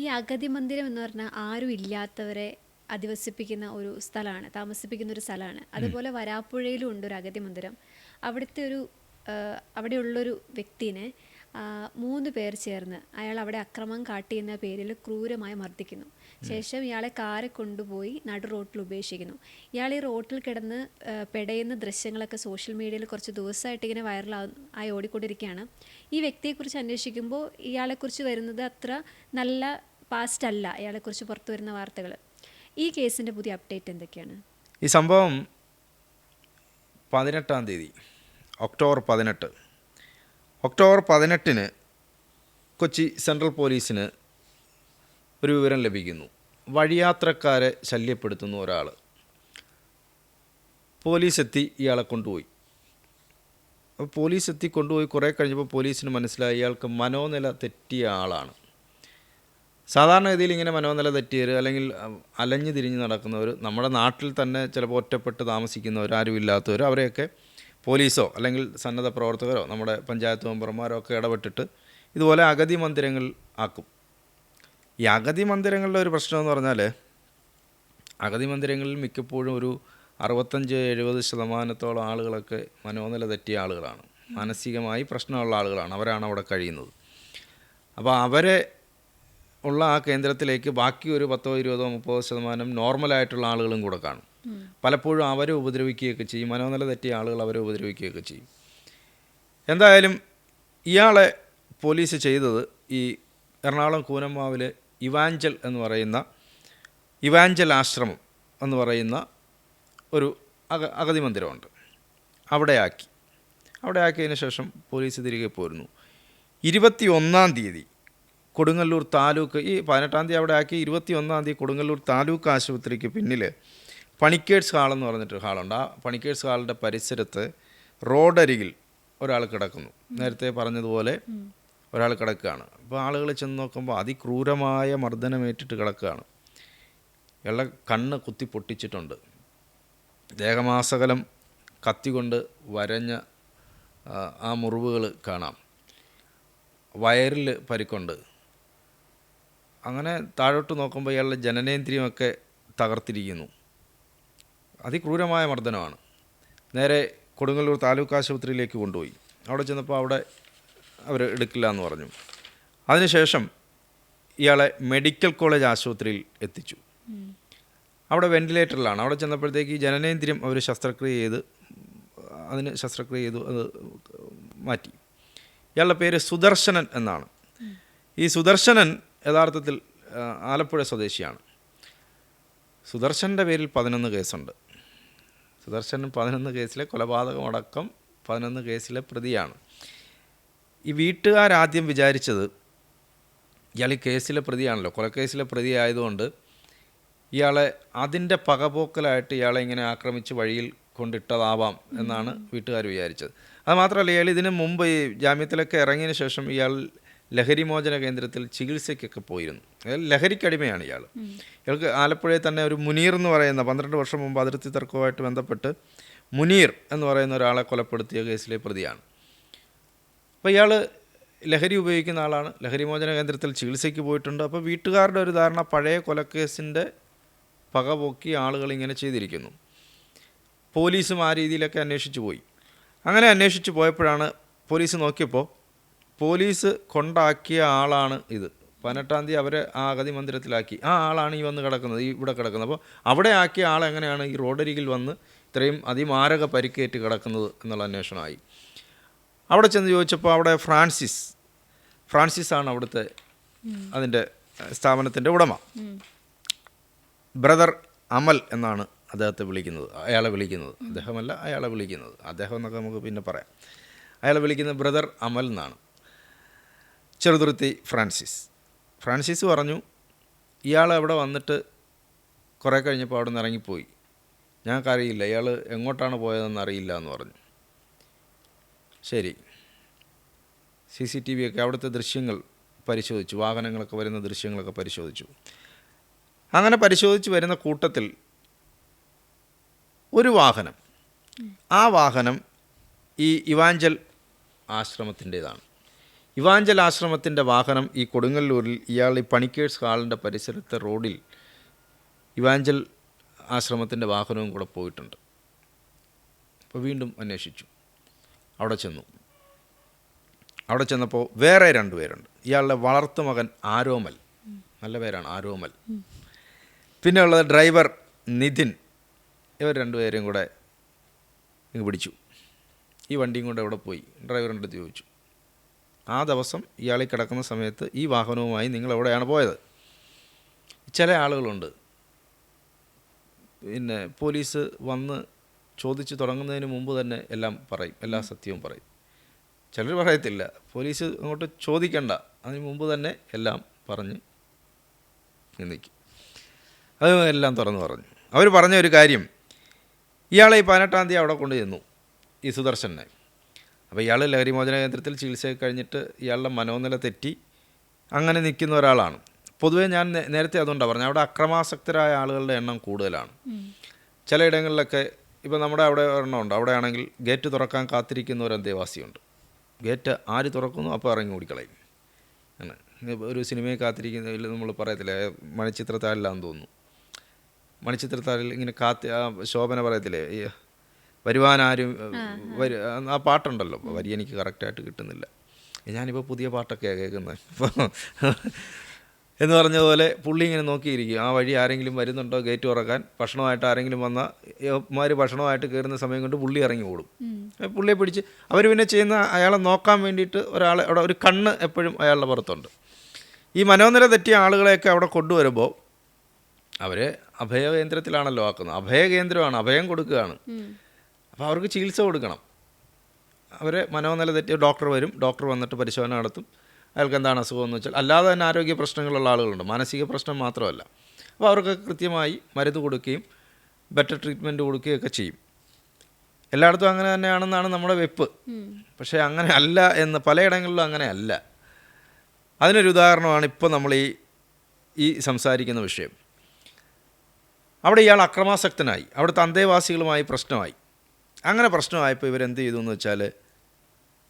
ഈ അഗതി മന്ദിരം എന്ന് പറഞ്ഞാൽ ആരും ഇല്ലാത്തവരെ അധിവസിപ്പിക്കുന്ന ഒരു സ്ഥലമാണ് താമസിപ്പിക്കുന്ന ഒരു സ്ഥലമാണ് അതുപോലെ വരാപ്പുഴയിലും ഉണ്ട് ഒരു അഗതി മന്ദിരം. അവിടുത്തെ ഒരു അവിടെയുള്ളൊരു വ്യക്തിനെ മൂന്ന് പേർ ചേർന്ന് അയാൾ അവിടെ അക്രമം കാട്ടിയെന്ന പേരിൽ ക്രൂരമായി മർദ്ദിക്കുന്നു. ശേഷം ഇയാളെ കാറെ കൊണ്ടുപോയി നടു റോട്ടിൽ ഉപേക്ഷിക്കുന്നു. ഇയാൾ ഈ റോട്ടിൽ കിടന്ന് പെടയുന്ന ദൃശ്യങ്ങളൊക്കെ സോഷ്യൽ മീഡിയയിൽ കുറച്ച് ദിവസമായിട്ട് ഇങ്ങനെ വൈറലാ ആയി ഓടിക്കൊണ്ടിരിക്കുകയാണ്. ഈ വ്യക്തിയെക്കുറിച്ച് അന്വേഷിക്കുമ്പോൾ ഇയാളെക്കുറിച്ച് വരുന്നത് അത്ര നല്ല പാസ്റ്റ് അല്ല. ഇയാളെക്കുറിച്ച് പുറത്തു വരുന്ന വാർത്തകൾ ഈ കേസിന്റെ പുതിയ അപ്ഡേറ്റ് എന്തൊക്കെയാണ്? ഈ സംഭവം പതിനെട്ടാം തീയതി ഒക്ടോബർ പതിനെട്ട്. ഒക്ടോബർ പതിനെട്ടിന് കൊച്ചി സെൻട്രൽ പോലീസിന് ഒരു വിവരം ലഭിക്കുന്നു. വഴിയാത്രക്കാരെ ശല്യപ്പെടുത്തുന്ന ഒരാൾ പോലീസ് എത്തി ഇയാളെ കൊണ്ടുപോയി. പോലീസ് എത്തി കൊണ്ടുപോയി കുറേ കഴിഞ്ഞപ്പോൾ പോലീസിന് മനസ്സിലായി. ഇയാൾക്ക് മനോനില തെറ്റിയ ആളാണ്. സാധാരണഗതിയിൽ ഇങ്ങനെ മനോനില തെറ്റിയവർ അല്ലെങ്കിൽ അലഞ്ഞു തിരിഞ്ഞ് നടക്കുന്നവർ നമ്മുടെ നാട്ടിൽ തന്നെ ചിലപ്പോൾ ഒറ്റപ്പെട്ട് താമസിക്കുന്നവർ ആരും ഇല്ലാത്തവർ അവരെയൊക്കെ പോലീസോ അല്ലെങ്കിൽ സന്നദ്ധ പ്രവർത്തകരോ നമ്മുടെ പഞ്ചായത്ത് മെമ്പർമാരോ ഒക്കെ ഇടപെട്ടിട്ട് ഇതുപോലെ അഗതി മന്ദിരങ്ങൾ ആക്കും. ഈ അഗതി മന്ദിരങ്ങളുടെ ഒരു പ്രശ്നം എന്ന് പറഞ്ഞാൽ അഗതി മന്ദിരങ്ങളിൽ മിക്കപ്പോഴും ഒരു അറുപത്തഞ്ച് എഴുപത് ശതമാനത്തോളം ആളുകളൊക്കെ മനോനില തെറ്റിയ ആളുകളാണ്. മാനസികമായി പ്രശ്നമുള്ള ആളുകളാണ്. അവരാണ് അവിടെ കഴിയുന്നത്. അപ്പോൾ അവരെ ഉള്ള ആ കേന്ദ്രത്തിലേക്ക് ബാക്കി ഒരു പത്തോ ഇരുപതോ മുപ്പതോ ശതമാനം നോർമലായിട്ടുള്ള ആളുകളും കൂടെ കാണും. പലപ്പോഴും അവരെ ഉപദ്രവിക്കുകയൊക്കെ ചെയ്യും. മനോനില തെറ്റിയ ആളുകൾ അവരെ ഉപദ്രവിക്കുകയൊക്കെ ചെയ്യും. എന്തായാലും ഇയാളെ പോലീസ് ചെയ്തത് ഈ എറണാകുളം കൂനമ്മാവിലെ ഇവാഞ്ചൽ എന്ന് പറയുന്ന ഇവാഞ്ചൽ ആശ്രമം എന്ന് പറയുന്ന ഒരു അക അഗതി മന്ദിരമുണ്ട്. അവിടെയാക്കി. അവിടെ ആക്കിയതിന് ശേഷം പോലീസ് തിരികെ പോരുന്നു. ഇരുപത്തി ഒന്നാം തീയതി കൊടുങ്ങല്ലൂർ താലൂക്ക് ഈ പതിനെട്ടാം തീയതി അവിടെ ആക്കി ഇരുപത്തി ഒന്നാം തീയതി കൊടുങ്ങല്ലൂർ താലൂക്ക് ആശുപത്രിക്ക് പിന്നിൽ പണിക്കേഴ്സ് ഹാൾ എന്ന് പറഞ്ഞിട്ട് ഹാളുണ്ട്. ആ പണിക്കേഴ്സ് ഹാളിന്റെ പരിസരത്ത് റോഡരികിൽ ഒരാൾ കിടക്കുന്നു. നേരത്തെ പറഞ്ഞതുപോലെ ഒരാൾ കിടക്കുകയാണ്. അപ്പോൾ ആളുകൾ ചെന്ന് നോക്കുമ്പോൾ അതിക്രൂരമായ മർദ്ദനമേറ്റിട്ട് കിടക്കുകയാണ്. ഇയാളുടെ കണ്ണ് കുത്തി പൊട്ടിച്ചിട്ടുണ്ട്. ദേഹമാസകലം കത്തി കൊണ്ട് വരഞ്ഞ ആ മുറിവുകൾ കാണാം. വയറിൽ പരിക്കുണ്ട്. അങ്ങനെ താഴോട്ട് നോക്കുമ്പോൾ ഇയാളുടെ ജനനേന്ദ്രിയമൊക്കെ തകർത്തിരിക്കുന്നു. അതിക്രൂരമായ മർദ്ദനമാണ്. നേരെ കൊടുങ്ങല്ലൂർ താലൂക്ക് ആശുപത്രിയിലേക്ക് കൊണ്ടുപോയി. അവിടെ ചെന്നപ്പോൾ അവിടെ അവർ എടുക്കില്ല എന്ന് പറഞ്ഞു. അതിനുശേഷം ഇയാളെ മെഡിക്കൽ കോളേജ് ആശുപത്രിയിൽ എത്തിച്ചു. അവിടെ വെന്റിലേറ്ററിലാണ്. അവിടെ ചെന്നപ്പോഴത്തേക്ക് ജനനേന്ദ്രിയം അവർ ശസ്ത്രക്രിയ ചെയ്ത് അതിന് ശസ്ത്രക്രിയ ചെയ്തു അത് മാറ്റി. ഇയാളുടെ പേര് സുദർശനൻ എന്നാണ്. ഈ സുദർശനൻ യഥാർത്ഥത്തിൽ ആലപ്പുഴ സ്വദേശിയാണ്. സുദർശന്റെ പേരിൽ പതിനൊന്ന് കേസുണ്ട്. സുദർശൻ പതിനൊന്ന് കേസിലെ കൊലപാതകമടക്കം പതിനൊന്ന് കേസിലെ പ്രതിയാണ്. ഈ വീട്ടുകാരാദ്യം വിചാരിച്ചത് ഇയാൾ ഈ കേസിലെ പ്രതിയാണല്ലോ. കൊലക്കേസിലെ പ്രതി ആയതുകൊണ്ട് ഇയാളെ അതിന്റെ പകപോക്കലായിട്ട് ഇയാളെ ഇങ്ങനെ ആക്രമിച്ച് വഴിയിൽ കൊണ്ടിട്ടതാവാം എന്നാണ് വീട്ടുകാർ വിചാരിച്ചത്. അത് മാത്രമല്ല ഇയാൾ ഇതിന് മുമ്പ് ഈ ജാമ്യത്തിലൊക്കെ ഇറങ്ങിയതിന് ശേഷം ഇയാൾ ലഹരിമോചന കേന്ദ്രത്തിൽ ചികിത്സയ്ക്കൊക്കെ പോയിരുന്നു. അതായത് ലഹരിക്കടിമയാണ് ഇയാൾ ഇയാൾക്ക് ആലപ്പുഴയിൽ തന്നെ ഒരു മുനീർ എന്ന് പറയുന്ന പന്ത്രണ്ട് വർഷം മുമ്പ് അതിർത്തി തർക്കവുമായിട്ട് ബന്ധപ്പെട്ട് മുനീർ എന്ന് പറയുന്ന ഒരാളെ കൊലപ്പെടുത്തിയ കേസിലെ പ്രതിയാണ്. അപ്പോൾ ഇയാൾ ലഹരി ഉപയോഗിക്കുന്ന ആളാണ്. ലഹരിമോചന കേന്ദ്രത്തിൽ ചികിത്സയ്ക്ക് പോയിട്ടുണ്ട്. അപ്പോൾ വീട്ടുകാരുടെ ഒരു ധാരണ പഴയ കൊലക്കേസിന്റെ പകപോക്കി ആളുകൾ ഇങ്ങനെ ചെയ്തിരിക്കുന്നു. പോലീസും ആ രീതിയിലൊക്കെ അന്വേഷിച്ചു പോയി. അങ്ങനെ അന്വേഷിച്ച് പോയപ്പോഴാണ് പോലീസ് നോക്കിയപ്പോൾ പോലീസ് കൊണ്ടാക്കിയ ആളാണ് ഇത്. പതിനെട്ടാം തീയതി അവരെ ആ അഗതി മന്ദിരത്തിലാക്കി. ആ ആളാണ് ഈ വന്ന് കിടക്കുന്നത് ഈ ഇവിടെ കിടക്കുന്നത്. അപ്പോൾ അവിടെ ആക്കിയ ആൾ എങ്ങനെയാണ് ഈ റോഡരികിൽ വന്ന് ഇത്രയും അതിമാരക പരിക്കേറ്റ് കിടക്കുന്നത് എന്നുള്ള അന്വേഷണമായി. അവിടെ ചെന്ന് ചോദിച്ചപ്പോൾ അവിടെ ഫ്രാൻസിസ് ഫ്രാൻസിസ് ആണ് അവിടുത്തെ അതിന്റെ സ്ഥാപനത്തിന്റെ ഉടമ. ബ്രദർ അമൽ എന്നാണ് അദ്ദേഹത്തെ വിളിക്കുന്നത് അയാളെ വിളിക്കുന്നത്. അദ്ദേഹമല്ല അയാളെ വിളിക്കുന്നത്. അദ്ദേഹം എന്നൊക്കെ നമുക്ക് പിന്നെ പറയാം. അയാളെ വിളിക്കുന്നത് ബ്രദർ അമൽ എന്നാണ്. ചെറുതുരുത്തി ഫ്രാൻസിസ്. ഫ്രാൻസിസ് പറഞ്ഞു ഇയാൾ അവിടെ വന്നിട്ട് കുറേ കഴിഞ്ഞപ്പോൾ അവിടെ നിന്ന് ഇറങ്ങിപ്പോയി ഞങ്ങൾക്കറിയില്ല ഇയാൾ എങ്ങോട്ടാണ് പോയതെന്ന് അറിയില്ല എന്ന് പറഞ്ഞു. ശരി. സി സി ടി വി ഒക്കെ അവിടുത്തെ ദൃശ്യങ്ങൾ പരിശോധിച്ചു വാഹനങ്ങളൊക്കെ വരുന്ന ദൃശ്യങ്ങളൊക്കെ പരിശോധിച്ചു. അങ്ങനെ പരിശോധിച്ച് വരുന്ന കൂട്ടത്തിൽ ഒരു വാഹനം. ആ വാഹനം ഈ ഇവാഞ്ചൽ ആശ്രമത്തിന്റേതാണ്. ഇവാഞ്ചൽ ആശ്രമത്തിന്റെ വാഹനം ഈ കൊടുങ്ങല്ലൂരിൽ ഇയാൾ ഈ പണിക്കേഴ്സ് ഹാളിന്റെ പരിസരത്തെ റോഡിൽ ഇവാഞ്ചൽ ആശ്രമത്തിന്റെ വാഹനവും കൂടെ പോയിട്ടുണ്ട്. അപ്പോൾ വീണ്ടും അന്വേഷിച്ചു. അവിടെ ചെന്നു. അവിടെ ചെന്നപ്പോൾ വേറെ രണ്ടുപേരുണ്ട് ഇയാളുടെ വളർത്തു മകൻ ആരോമൽ. നല്ല പേരാണ് ആരോമൽ. പിന്നെ ഉള്ളത് ഡ്രൈവർ നിതിൻ. ഇവർ രണ്ടുപേരെയും കൂടെ പിടിച്ചു. ഈ വണ്ടിയും കൊണ്ട് എവിടെ പോയി? ഡ്രൈവറിന്റെ അടുത്ത് ചോദിച്ചു. ആ ദിവസം ഇയാളിൽ കിടക്കുന്ന സമയത്ത് ഈ വാഹനവുമായി നിങ്ങൾ എവിടെയാണ് പോയത്? ചില ആളുകളുണ്ട്. പിന്നെ പോലീസ് വന്ന് ചോദിച്ചു തുടങ്ങുന്നതിന് മുമ്പ് തന്നെ എല്ലാം പറയും എല്ലാ സത്യവും പറയും. ചിലർ പറയത്തില്ല പോലീസ് അങ്ങോട്ട് ചോദിക്കണ്ട. അതിന് മുമ്പ് തന്നെ എല്ലാം പറഞ്ഞ് നിന്നിക്കും. അത് എല്ലാം തുറന്നു പറഞ്ഞു. അവർ പറഞ്ഞ ഒരു കാര്യം ഇയാളെ ഈ പതിനെട്ടാം തീയതി അവിടെ കൊണ്ടു ചെന്നു ഈ സുദർശനെ. അപ്പോൾ ഇയാൾ ലഹരിമോചന കേന്ദ്രത്തിൽ ചികിത്സ കഴിഞ്ഞിട്ട് ഇയാളുടെ മനോനില തെറ്റി അങ്ങനെ നിൽക്കുന്ന ഒരാളാണ്. പൊതുവേ ഞാൻ നേരത്തെ അതുകൊണ്ടാണ് പറഞ്ഞത്. അവിടെ അക്രമാസക്തരായ ആളുകളുടെ എണ്ണം കൂടുതലാണ്. ചിലയിടങ്ങളിലൊക്കെ ഇപ്പോൾ നമ്മുടെ അവിടെ ഒരെണ്ണമുണ്ട് അവിടെ ആണെങ്കിൽ ഗേറ്റ് തുറക്കാൻ കാത്തിരിക്കുന്ന ഒരു അന്തേവാസിയുണ്ട്. ഗേറ്റ് ആര് തുറക്കുന്നു? അപ്പോൾ ഇറങ്ങി ഓടിക്കളയും. അങ്ങനെ. ഒരു സിനിമയെ കാത്തിരിക്കുന്നതിൽ നമ്മൾ പറയത്തില്ലേ മണിച്ചിത്രത്താഴിലാന്ന് തോന്നുന്നു. മണിച്ചിത്രത്താഴിൽ ഇങ്ങനെ കാത്തി ശോഭന പറയത്തില്ലേ വരുവാനാരും വരു ആ പാട്ടുണ്ടല്ലോ. വരി എനിക്ക് കറക്റ്റായിട്ട് കിട്ടുന്നില്ല. ഞാനിപ്പോൾ പുതിയ പാട്ടൊക്കെയാണ് കേൾക്കുന്നത് അപ്പോൾ എന്ന് പറഞ്ഞതുപോലെ പുള്ളി ഇങ്ങനെ നോക്കിയിരിക്കും. ആ വഴി ആരെങ്കിലും വരുന്നുണ്ടോ ഗേറ്റ് തുറക്കാൻ? ഭക്ഷണമായിട്ട് ആരെങ്കിലും വന്നാൽ മാർ ഭക്ഷണമായിട്ട് കയറുന്ന സമയം കൊണ്ട് പുള്ളി ഇറങ്ങി ഓടും. പുള്ളിയെ പിടിച്ച് അവർ പിന്നെ ചെയ്യുന്ന അയാളെ നോക്കാൻ വേണ്ടിയിട്ട് ഒരാളെ അവിടെ ഒരു കണ്ണ് എപ്പോഴും അയാളുടെ പുറത്തുണ്ട്. ഈ മനോനില തെറ്റിയ ആളുകളെയൊക്കെ അവിടെ കൊണ്ടുവരുമ്പോൾ അവരെ അഭയകേന്ദ്രത്തിലാണല്ലോ ആക്കുന്നത്. അഭയകേന്ദ്രമാണ് അഭയം കൊടുക്കുകയാണ്. അപ്പോൾ അവർക്ക് ചികിത്സ കൊടുക്കണം. അവരെ മനോനില തെറ്റിയ ഡോക്ടർ വരും ഡോക്ടർ വന്നിട്ട് പരിശോധന നടത്തും. അയാൾക്ക് എന്താണ് അസുഖം എന്ന് വെച്ചാൽ അല്ലാതെ തന്നെ ആരോഗ്യ പ്രശ്നങ്ങളുള്ള ആളുകളുണ്ട്. മാനസിക പ്രശ്നം മാത്രമല്ല. അപ്പോൾ അവർക്ക് കൃത്യമായി മരുന്ന് കൊടുക്കുകയും ബെറ്റർ ട്രീറ്റ്മെന്റ് കൊടുക്കുകയൊക്കെ ചെയ്യും. എല്ലായിടത്തും അങ്ങനെ തന്നെയാണെന്നാണ് നമ്മുടെ വെപ്പ്. പക്ഷേ അങ്ങനെ അല്ല എന്ന് പലയിടങ്ങളിലും അങ്ങനെ അല്ല. അതിനൊരു ഉദാഹരണമാണ് ഇപ്പോൾ നമ്മൾ ഈ ഈ സംസാരിക്കുന്ന വിഷയം. അവിടെ ഇയാൾ അക്രമാസക്തനായി. അവിടുത്തെ അന്തേവാസികളുമായി പ്രശ്നമായി. അങ്ങനെ പ്രശ്നമായപ്പോൾ ഇവരെന്ത് ചെയ്തു എന്ന് വെച്ചാൽ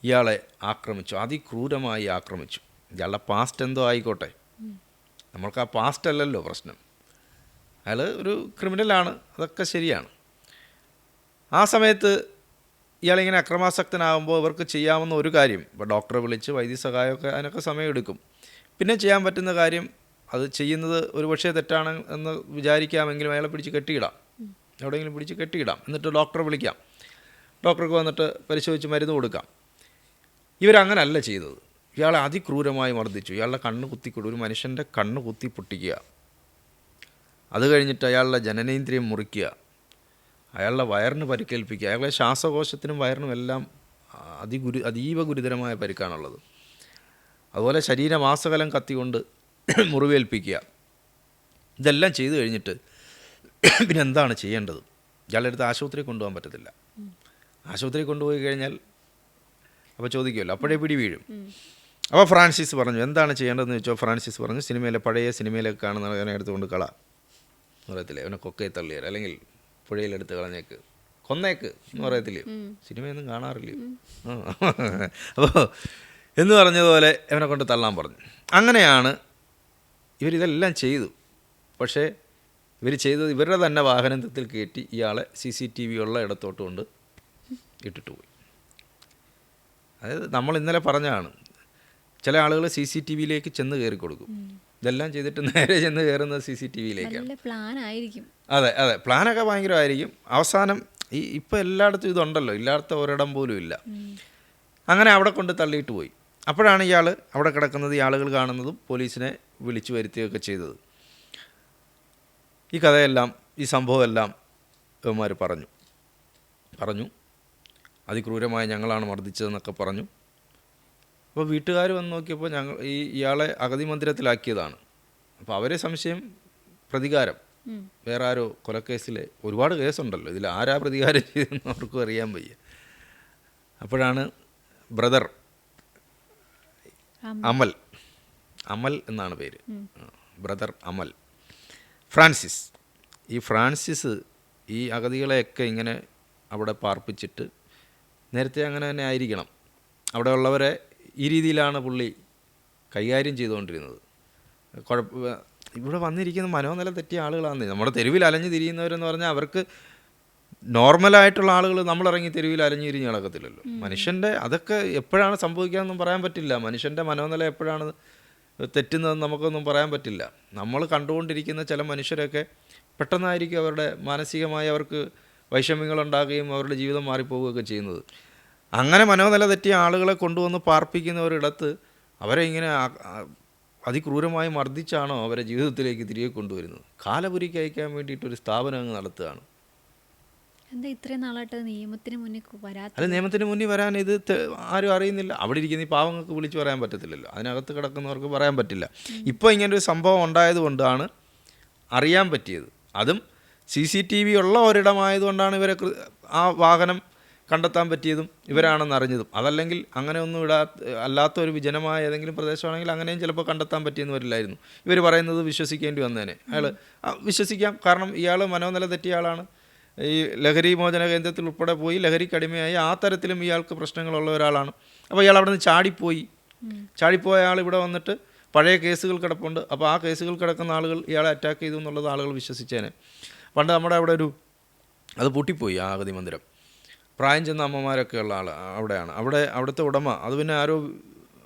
ഇയാളെ ആക്രമിച്ചു. അതിക്രൂരമായി ആക്രമിച്ചു. ഇയാളുടെ പാസ്റ്റ് എന്തോ ആയിക്കോട്ടെ. നമ്മൾക്ക് ആ പാസ്റ്റ് അല്ലല്ലോ പ്രശ്നം. അയാൾ ഒരു ക്രിമിനലാണ് അതൊക്കെ ശരിയാണ്. ആ സമയത്ത് ഇയാളിങ്ങനെ അക്രമാസക്തനാകുമ്പോൾ ഇവർക്ക് ചെയ്യാവുന്ന ഒരു കാര്യം ഇപ്പോൾ ഡോക്ടറെ വിളിച്ച് വൈദ്യസഹായമൊക്കെ അതിനൊക്കെ സമയമെടുക്കും. പിന്നെ ചെയ്യാൻ പറ്റുന്ന കാര്യം അത് ചെയ്യുന്നത് ഒരു പക്ഷേ തെറ്റാണ് എന്ന് വിചാരിക്കാമെങ്കിലും അയാളെ പിടിച്ച് കെട്ടിയിടാം. എവിടെയെങ്കിലും പിടിച്ച് കെട്ടിയിടാം. എന്നിട്ട് ഡോക്ടറെ വിളിക്കാം. ഡോക്ടർക്ക് വന്നിട്ട് പരിശോധിച്ച് മരുന്ന് കൊടുക്കാം. ഇവരങ്ങനല്ല ചെയ്തത്. ഇയാളെ അതിക്രൂരമായി മർദ്ദിച്ചു. ഇയാളുടെ കണ്ണ് കുത്തിക്കൊടു. ഒരു മനുഷ്യന്റെ കണ്ണ് കുത്തി പൊട്ടിക്കുക. അത് കഴിഞ്ഞിട്ട് അയാളുടെ ജനനേന്ദ്രിയം മുറിക്കുക. അയാളുടെ വയറിന് പരിക്കേൽപ്പിക്കുക. അയാളുടെ ശ്വാസകോശത്തിനും വയറിനും എല്ലാം അതിഗുരു അതീവ ഗുരുതരമായ പരിക്കാണുള്ളത്. അതുപോലെ ശരീരമാസകലം കത്തിക്കൊണ്ട് മുറിവേൽപ്പിക്കുക. ഇതെല്ലാം ചെയ്തു കഴിഞ്ഞിട്ട് പിന്നെ എന്താണ് ചെയ്യേണ്ടത്? ഇയാളുടെ അടുത്ത് ആശുപത്രി കൊണ്ടുപോകാൻ പറ്റത്തില്ല. ആശുപത്രി കൊണ്ടുപോയി കഴിഞ്ഞാൽ അപ്പോൾ ചോദിക്കുമല്ലോ. അപ്പോഴേ പിടി വീഴും അപ്പോൾ ഫ്രാൻസിസ് പറഞ്ഞു എന്താണ് ചെയ്യേണ്ടതെന്ന് വെച്ചോ ഫ്രാൻസിസ് പറഞ്ഞു സിനിമയിലെ പഴയ സിനിമയിലൊക്കെ കാണുന്ന അവനെ എടുത്തുകൊണ്ട് കള. എന്ന് പറയത്തില്ലേ? അവനെ കൊക്കയെ തള്ളിയാൽ അല്ലെങ്കിൽ പുഴയിലെടുത്ത് കളഞ്ഞേക്ക്. കൊന്നേക്ക് എന്ന് പറയത്തില്ലേ? സിനിമയൊന്നും കാണാറില്ല? അപ്പോൾ എന്ന് പറഞ്ഞതുപോലെ അവനെ കൊണ്ട് തള്ളാൻ പറഞ്ഞു. അങ്ങനെയാണ് ഇവരിതെല്ലാം ചെയ്തു. പക്ഷേ ഇവർ ചെയ്തത് ഇവരുടെ തന്നെ വാഹനത്തിൽ കയറ്റി ഇയാളെ സി സി ടി വി ഉള്ള ഇടത്തോട്ട് കൊണ്ട് ഇട്ടിട്ട് പോയി. അതായത് നമ്മൾ ഇന്നലെ പറഞ്ഞതാണ് ചില ആളുകൾ സി സി ടി വിയിലേക്ക് ചെന്ന് കയറി കൊടുക്കും. ഇതെല്ലാം ചെയ്തിട്ട് നേരെ ചെന്ന് കയറുന്നത് സി സി ടി വിയിലേക്കാണ്. അതെ അതെ. പ്ലാനൊക്കെ ഭയങ്കരമായിരിക്കും. അവസാനം ഈ ഇപ്പോൾ എല്ലായിടത്തും ഇതുണ്ടല്ലോ ഇല്ലാത്ത ഒരിടം പോലും ഇല്ല. അങ്ങനെ അവിടെ കൊണ്ട് തള്ളിയിട്ട് പോയി. അപ്പോഴാണ് ഇയാൾ അവിടെ കിടക്കുന്നത് ഈ ആളുകൾ കാണുന്നതും പോലീസിനെ വിളിച്ചു വരുത്തുകയൊക്കെ ചെയ്തത്. ഈ കഥയെല്ലാം ഈ സംഭവമെല്ലാം ഇവന്മാർ പറഞ്ഞു. പറഞ്ഞു. അതിക്രൂരമായി ഞങ്ങളാണ് മർദ്ദിച്ചതെന്നൊക്കെ പറഞ്ഞു. അപ്പോൾ വീട്ടുകാർ വന്ന് നോക്കിയപ്പോൾ ഞങ്ങൾ ഈ ഇയാളെ അഗതി മന്ദിരത്തിലാക്കിയതാണ്. അപ്പോൾ അവരെ സംശയം പ്രതികാരം. വേറെ ആരോ കൊലക്കേസിൽ ഒരുപാട് കേസുണ്ടല്ലോ. ഇതിൽ ആരാ പ്രതികാരം ചെയ്തെന്ന് അവർക്കും അറിയാൻ വയ്യ. അപ്പോഴാണ് ബ്രദർ അമൽ. അമൽ. എന്നാണ് പേര്. ബ്രദർ അമൽ. ഫ്രാൻസിസ്. ഈ ഫ്രാൻസിസ് ഈ അഗതികളെയൊക്കെ ഇങ്ങനെ അവിടെ പാർപ്പിച്ചിട്ട് നേരത്തെ അങ്ങനെ തന്നെ ആയിരിക്കണം. അവിടെ ഉള്ളവരെ ഈ രീതിയിലാണ് പുള്ളി കൈകാര്യം ചെയ്തുകൊണ്ടിരുന്നത്. കുഴപ്പ ഇവിടെ വന്നിരിക്കുന്ന മനോനില തെറ്റിയ ആളുകളാണ്. നമ്മുടെ തെരുവിൽ അലഞ്ഞു തിരിയുന്നവരെന്ന് പറഞ്ഞാൽ അവർക്ക് നോർമലായിട്ടുള്ള ആളുകൾ നമ്മളിറങ്ങി തെരുവിൽ അലഞ്ഞു തിരിഞ്ഞ് നടക്കത്തില്ലല്ലോ. മനുഷ്യന്റെ അതൊക്കെ എപ്പോഴാണ് സംഭവിക്കാമെന്നും പറയാൻ പറ്റില്ല. മനുഷ്യന്റെ മനോനില എപ്പോഴാണ് തെറ്റുന്നതെന്ന് നമുക്കൊന്നും പറയാൻ പറ്റില്ല. നമ്മൾ കണ്ടുകൊണ്ടിരിക്കുന്ന ചില മനുഷ്യരൊക്കെ പെട്ടെന്നായിരിക്കും അവരുടെ മാനസികമായി അവർക്ക് വൈഷമ്യങ്ങൾ ഉണ്ടാകുകയും അവരുടെ ജീവിതം മാറിപ്പോവുകയൊക്കെ ചെയ്യുന്നത്. അങ്ങനെ മനോനില തെറ്റിയ ആളുകളെ കൊണ്ടുവന്ന് പാർപ്പിക്കുന്ന ഒരിടത്ത് അവരെ ഇങ്ങനെ അതിക്രൂരമായി മർദ്ദിച്ചാണോ അവരെ ജീവിതത്തിലേക്ക് തിരികെ കൊണ്ടുവരുന്നത്? കാലപുരിക്ക് അയക്കാൻ വേണ്ടിയിട്ട് ഒരു സ്ഥാപനം അങ്ങ് നടത്തുകയാണ്. എന്താ ഇത്രയും നാളായിട്ട് നിയമത്തിന് മുന്നിൽ വരാത്ത അത് നിയമത്തിന് മുന്നിൽ വരാൻ ഇത് ആരും അറിയുന്നില്ല. അവിടെ ഇരിക്കുന്ന ഈ പാവങ്ങൾക്ക് വിളിച്ചു പറയാൻ പറ്റത്തില്ലല്ലോ. അതിനകത്ത് കിടക്കുന്നവർക്ക് പറയാൻ പറ്റില്ല. ഇപ്പോൾ ഇങ്ങനൊരു സംഭവം ഉണ്ടായത് കൊണ്ടാണ് അറിയാൻ പറ്റിയത്. അതും സി സി ടി വി ഉള്ള ഒരിടമായതുകൊണ്ടാണ് ഇവരെ ആ വാഹനം കണ്ടെത്താൻ പറ്റിയതും ഇവരാണെന്ന് അറിഞ്ഞതും. അതല്ലെങ്കിൽ അങ്ങനെ ഒന്നും ഇടാ അല്ലാത്ത ഒരു വിജനമായ ഏതെങ്കിലും പ്രദേശമാണെങ്കിൽ അങ്ങനെയും ചിലപ്പോൾ കണ്ടെത്താൻ പറ്റിയെന്ന് വരില്ലായിരുന്നു. ഇവർ പറയുന്നത് വിശ്വസിക്കേണ്ടി വന്നേനെ. അയാൾ വിശ്വസിക്കാം. കാരണം ഇയാൾ മനോനില തെറ്റിയ ആളാണ്. ഈ ലഹരി മോചന കേന്ദ്രത്തിൽ ഉൾപ്പെടെ പോയി ലഹരിക്ക് അടിമയായി ആ തരത്തിലും ഇയാൾക്ക് പ്രശ്നങ്ങളുള്ള ഒരാളാണ്. അപ്പോൾ ഇയാൾ അവിടെ നിന്ന് ചാടിപ്പോയി. ചാടിപ്പോയ ആൾ ഇവിടെ വന്നിട്ട് പഴയ കേസുകൾ കിടപ്പുണ്ട്. അപ്പോൾ ആ കേസുകൾ കിടക്കുന്ന ആളുകൾ ഇയാളെ അറ്റാക്ക് ചെയ്തു എന്നുള്ളത് ആളുകൾ വിശ്വസിച്ചേനെ. പണ്ട് നമ്മുടെ അവിടെ ഒരു അത് പൊട്ടിപ്പോയി ആ അഗതി മന്ദിരം. പ്രായം ചെന്ന അമ്മമാരൊക്കെ ഉള്ള ആൾ അവിടെയാണ്. അവിടെ അവിടുത്തെ ഉടമ അത് പിന്നെ ആരോ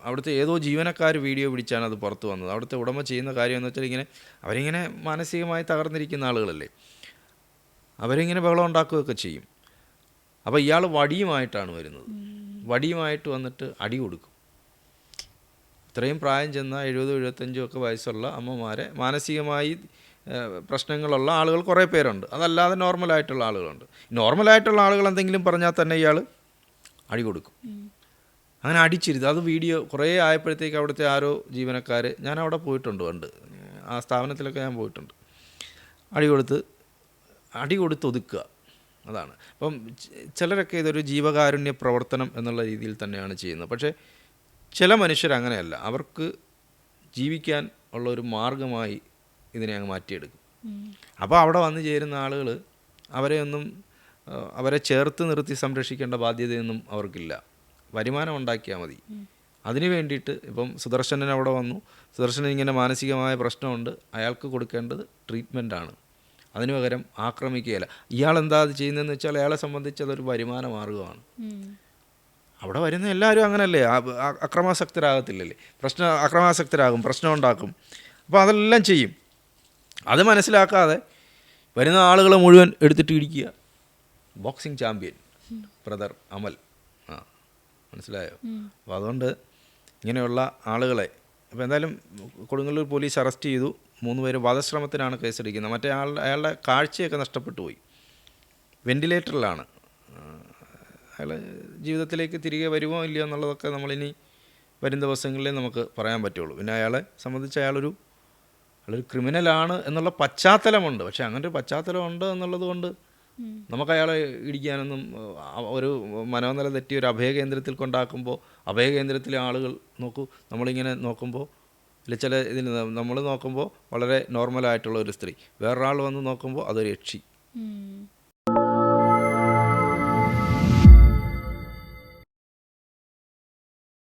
അവിടുത്തെ ഏതോ ജീവനക്കാർ വീഡിയോ പിടിച്ചാണ് അത് പുറത്ത് വന്നത്. അവിടുത്തെ ഉടമ ചെയ്യുന്ന കാര്യം എന്ന് വെച്ചാൽ ഇങ്ങനെ അവരിങ്ങനെ മാനസികമായി തകർന്നിരിക്കുന്ന ആളുകളല്ലേ? അവരിങ്ങനെ ബഹളം ഉണ്ടാക്കുകയൊക്കെ ചെയ്യും. അപ്പോൾ ഇയാൾ വടിയുമായിട്ടാണ് വരുന്നത്. വടിയുമായിട്ട് വന്നിട്ട് അടി കൊടുക്കും. ഇത്രയും പ്രായം ചെന്ന എഴുപതോ എഴുപത്തഞ്ചോ ഒക്കെ വയസ്സുള്ള അമ്മമാരെ മാനസികമായി പ്രശ്നങ്ങളുള്ള ആളുകൾ കുറേ പേരുണ്ട്. അതല്ലാതെ നോർമലായിട്ടുള്ള ആളുകളുണ്ട്. നോർമലായിട്ടുള്ള ആളുകൾ എന്തെങ്കിലും പറഞ്ഞാൽ തന്നെ ഇയാൾ അടി കൊടുക്കും. അങ്ങനെ അടിച്ചിരുത്. അത് വീഡിയോ കുറേ ആയപ്പോഴത്തേക്ക് അവിടുത്തെ ആരോ ജീവനക്കാർ ഞാൻ അവിടെ പോയിട്ടുണ്ട് പണ്ട്. ആ സ്ഥാപനത്തിലൊക്കെ ഞാൻ പോയിട്ടുണ്ട്. അടി കൊടുത്ത് അടി കൊടുത്ത് ഒതുക്കുക. അതാണ്. അപ്പം ചിലരൊക്കെ ഇതൊരു ജീവകാരുണ്യ പ്രവർത്തനം എന്നുള്ള രീതിയിൽ തന്നെയാണ് ചെയ്യുന്നത്. പക്ഷേ ചില മനുഷ്യർ അങ്ങനെയല്ല. അവർക്ക് ജീവിക്കാൻ ഉള്ള ഒരു മാർഗമായി ഇതിനെ അങ്ങ് മാറ്റിയെടുക്കും. അപ്പോൾ അവിടെ വന്നു ചേരുന്ന ആളുകൾ അവരെ ഒന്നും അവരെ ചേർത്ത് നിർത്തി സംരക്ഷിക്കേണ്ട ബാധ്യതയൊന്നും അവർക്കില്ല. വരുമാനം ഉണ്ടാക്കിയാൽ മതി. അതിന് വേണ്ടിയിട്ട് ഇപ്പം സുദർശനൻ അവിടെ വന്നു. സുദർശനൻ ഇങ്ങനെ മാനസികമായ പ്രശ്നമുണ്ട്. അയാൾക്ക് കൊടുക്കേണ്ടത് ട്രീറ്റ്മെന്റാണ്. അതിന് പകരം ആക്രമിക്കുകയില്ല. ഇയാൾ എന്താ അത് ചെയ്യുന്നതെന്ന് വെച്ചാൽ അയാളെ സംബന്ധിച്ച് അതൊരു വരുമാന മാർഗമാണ് അവിടെ വരുന്ന എല്ലാവരും അങ്ങനല്ലേ? അക്രമാസക്തരാകത്തില്ലല്ലേ? പ്രശ്ന അക്രമാസക്തരാകും പ്രശ്നം ഉണ്ടാക്കും. അപ്പോൾ അതെല്ലാം ചെയ്യും. അത് മനസ്സിലാക്കാതെ വരുന്ന ആളുകളെ മുഴുവൻ എടുത്തിട്ട് ഇടിക്കുക. Boxing champion brother Amal. ആ മനസ്സിലായോ? അപ്പോൾ അതുകൊണ്ട് ഇങ്ങനെയുള്ള ആളുകളെ അപ്പോൾ എന്തായാലും കൊടുങ്ങല്ലൂർ പോലീസ് അറസ്റ്റ് ചെയ്തു. മൂന്ന് പേര് വധശ്രമത്തിനാണ് കേസെടുക്കുന്നത്. മറ്റേ ആളുടെ അയാളുടെ കാഴ്ചയൊക്കെ നഷ്ടപ്പെട്ടു പോയി. വെന്റിലേറ്ററിലാണ് അയാൾ ജീവിതത്തിലേക്ക് തിരികെ വരുമോ ഇല്ലയോ എന്നുള്ളതൊക്കെ നമ്മളിനി വരും ദിവസങ്ങളിലേ നമുക്ക് പറയാൻ പറ്റുള്ളൂ. പിന്നെ അയാളെ സംബന്ധിച്ച് അയാളൊരു അയാളൊരു ക്രിമിനലാണ് എന്നുള്ള പശ്ചാത്തലമുണ്ട്. പക്ഷേ അങ്ങനെ ഒരു പശ്ചാത്തലമുണ്ട് എന്നുള്ളത് കൊണ്ട് നമുക്ക് അയാളെ ഇടിക്കാനൊന്നും ഒരു മനോനില തെറ്റി ഒരു അഭയകേന്ദ്രത്തിൽ കൊണ്ടാക്കുമ്പോൾ അഭയകേന്ദ്രത്തിലെ ആളുകൾ നോക്കൂ നമ്മളിങ്ങനെ നോക്കുമ്പോൾ ഇല്ല ചില ഇതിൽ നമ്മൾ നോക്കുമ്പോൾ വളരെ നോർമലായിട്ടുള്ള ഒരു സ്ത്രീ. വേറൊരാൾ വന്ന് നോക്കുമ്പോൾ അതൊരു യക്ഷി.